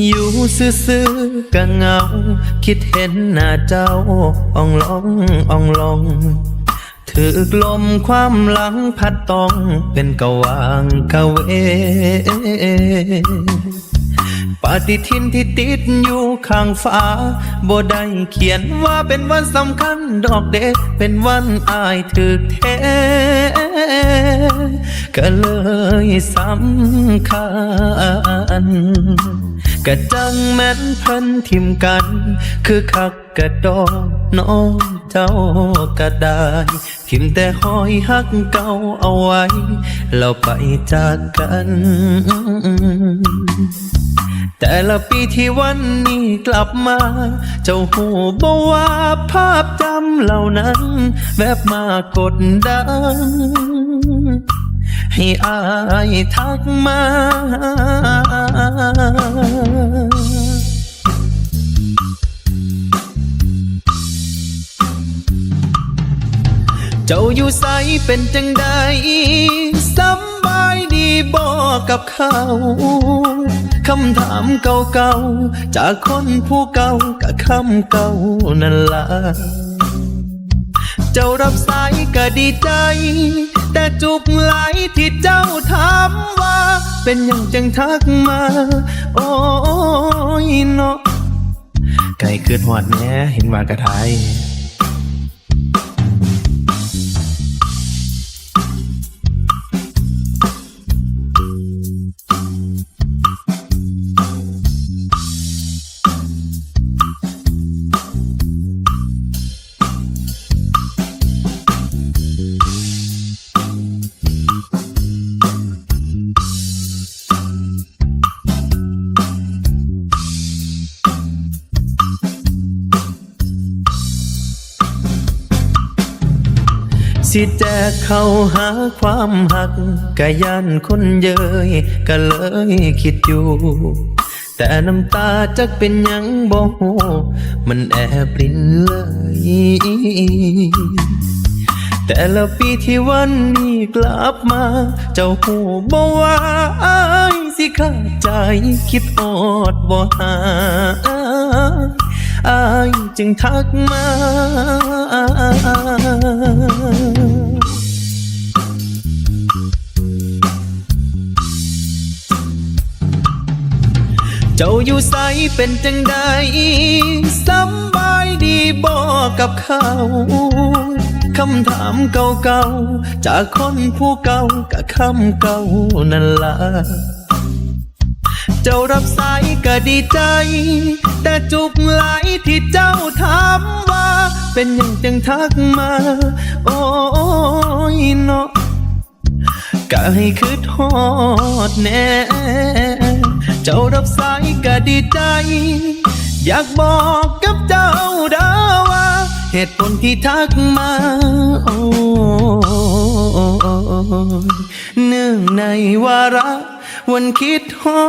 อยู่ซื่อๆก็เหงา คิดเห็นหน้าเจ้าอ่องลองอ่องลองถือกลมความหลังพัดต้องเป็นกะวางกะเว ปฏิทินที่ติดอยู่ข้างฟ้าบ่ได้เขียนว่าเป็นวันสำคัญดอกเด็กเป็นวันอายถึกแท้ก็เลยสำคัญ กะจังแม่นเพิ่นทิมกัน คือคักกะดอกน้องเจ้าก็ได้ทิมแต่หอยหักเก่าเอาไว้แล้วไปจากกัน แต่ละปีที่วันนี้กลับมา เจ้าหูบอกว่าภาพจำเหล่านั้น แวบมากดดัน ให้อายทักมา เจ้าอยู่ใสเป็นจังใดสำบายดีบอกกับเขาคำถามเก่าๆ จากคนผู้เก่ากับคำเก่านั่นล่ะ เจ้ารับสายก็ดีใจ แต่จุกไหลที่เจ้าถามว่า เป็นอยังจังทักมา โอ้ยเนาะไก่เกิดหอดแหน่เห็นว่ากระไทย สิแจกเข้าหาความหักกะยันคนเยยก็เลยคิดอยู่ แต่น้ำตาจักเป็นยังบ่ฮู้มันแอบรินเลยแต่ละปีที่วันนี้กลับมา เจ้าหูบอกว่าอายสิขาดใจคิดอดบ่หาอายจึงทักมา จ้าอยู่ใสเป็นจังใดสำบายดีบอกกับเขา คำถามเก่าๆ จากคนผู้เก่ากับคำเก่านั่นละเจ้ารับสายก็ดีใจ แต่จุกไหลที่เจ้าถามว่า เป็นหยังจังทักมา โอ้ยเนาะก็ให้คือทอดแน่ เจ้ารับสายก็ดีใจ อยากบอกกับเจ้าดาว่าเหตุผลที่ทักมา โอ้เนื่องในวาระวันคิดฮอ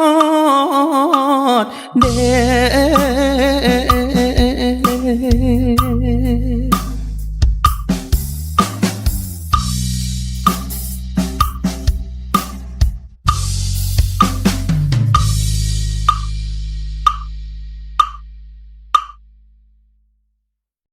ดเด